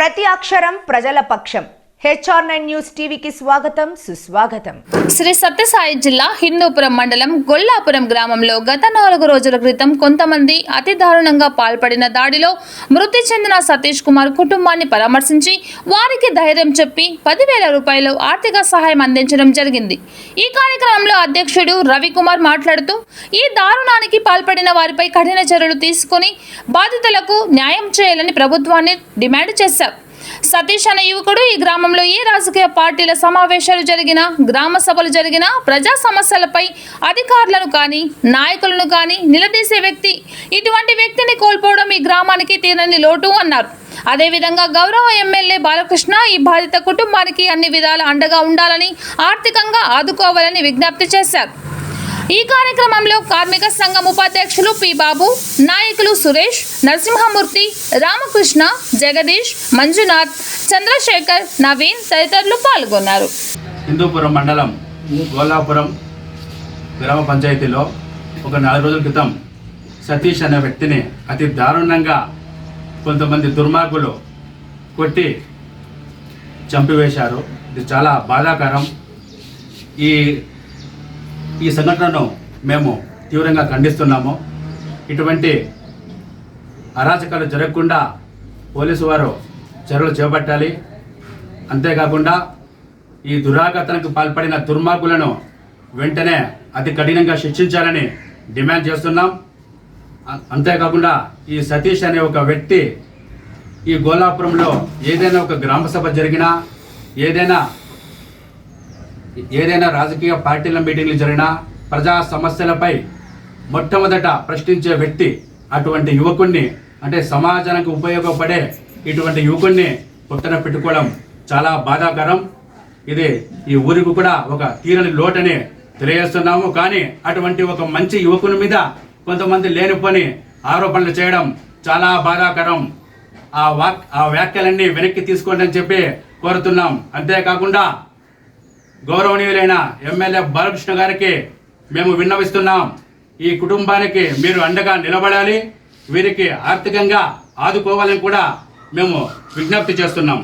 ప్రతి అక్షరం ప్రజల పక్షం. హెచ్ఆర్ నైన్ న్యూస్ టీవీకి స్వాగతం సుస్వాగతం. శ్రీ సత్యసాయి జిల్లా హిందూపురం మండలం గొల్లాపురం గ్రామంలో గత నాలుగు రోజుల క్రితం కొంతమంది అతి దారుణంగా పాల్పడిన దాడిలో మృతి చెందిన సతీష్ కుమార్ కుటుంబాన్ని పరామర్శించి వారికి ధైర్యం చెప్పి పదివేల రూపాయలు ఆర్థిక సహాయం అందించడం జరిగింది. ఈ కార్యక్రమంలో అధ్యక్షుడు రవికుమార్ మాట్లాడుతూ ఈ దారుణానికి పాల్పడిన వారిపై కఠిన చర్యలు తీసుకొని బాధితులకు న్యాయం చేయాలని ప్రభుత్వాన్ని డిమాండ్ చేశారు సతీష్ అనే యువకుడు ఈ గ్రామంలో ఏ రాజకీయ పార్టీల సమావేశాలు జరిగినా గ్రామ సభలు జరిగినా ప్రజా సమస్యలపై అధికారులను కానీ నాయకులను కానీ నిలదీసే వ్యక్తి ఇటువంటి వ్యక్తిని కోల్పోవడం ఈ గ్రామానికి తీరని లోటు అన్నారు. అదేవిధంగా గౌరవ ఎమ్మెల్యే బాలకృష్ణ ఈ బాధిత కుటుంబానికి అన్ని విధాల అండగా ఉండాలని ఆర్థికంగా ఆదుకోవాలని విజ్ఞప్తి చేశారు. ఈ కార్యక్రమంలో కార్మిక సంఘం ఉపాధ్యక్షులు పి బాబు నాయకులు సురేష్ నరసింహమూర్తి రామకృష్ణ జగదీష్ మంజునాథ్ చంద్రశేఖర్ నవీన్ తదితరులు పాల్గొన్నారు. హిందూపురం మండలం గోలాపురం గ్రామ పంచాయతీలో ఒక నాలుగు రోజుల క్రితం సతీష్ అనే వ్యక్తిని అతి దారుణంగా కొంతమంది దుర్మార్గులు కొట్టి చంపివేశారు. ఇది చాలా బాధాకరం. ఈ ఈ సంఘటనను మేము తీవ్రంగా ఖండిస్తున్నాము. ఇటువంటి అరాచకాలు జరగకుండా పోలీసు వారు చర్యలు చేపట్టాలి. అంతేకాకుండా ఈ దురాగతనకు పాల్పడిన దుర్మార్గులను వెంటనే అతి కఠినంగా శిక్షించాలని డిమాండ్ చేస్తున్నాం. అంతేకాకుండా ఈ సతీష్ అనే ఒక వ్యక్తి ఈ గోలాపురంలో ఏదైనా ఒక గ్రామ సభ జరిగినా ఏదైనా ఏదైనా రాజకీయ పార్టీల మీటింగ్లు జరిగినా ప్రజా సమస్యలపై మొట్టమొదట ప్రశ్నించే వ్యక్తి అటువంటి యువకుణ్ణి అంటే సమాజానికి ఉపయోగపడే ఇటువంటి యువకుణ్ణి పుట్టన పెట్టుకోవడం చాలా బాధాకరం. ఇది ఈ ఊరికి కూడా ఒక తీరని లోటని తెలియజేస్తున్నాము. కానీ అటువంటి ఒక మంచి యువకుని మీద కొంతమంది లేనిపోని ఆరోపణలు చేయడం చాలా బాధాకరం. ఆ వాక్ ఆ వ్యాఖ్యలన్నీ వెనక్కి తీసుకోండి అని చెప్పి కోరుతున్నాం. అంతేకాకుండా గౌరవనీయులైన ఎమ్మెల్యే బాలకృష్ణ గారికి మేము విన్నవిస్తున్నాం. ఈ కుటుంబానికి మీరు అండగా నిలబడాలి. వీరికి ఆర్థికంగా ఆదుకోవాలని కూడా మేము విజ్ఞప్తి చేస్తున్నాం.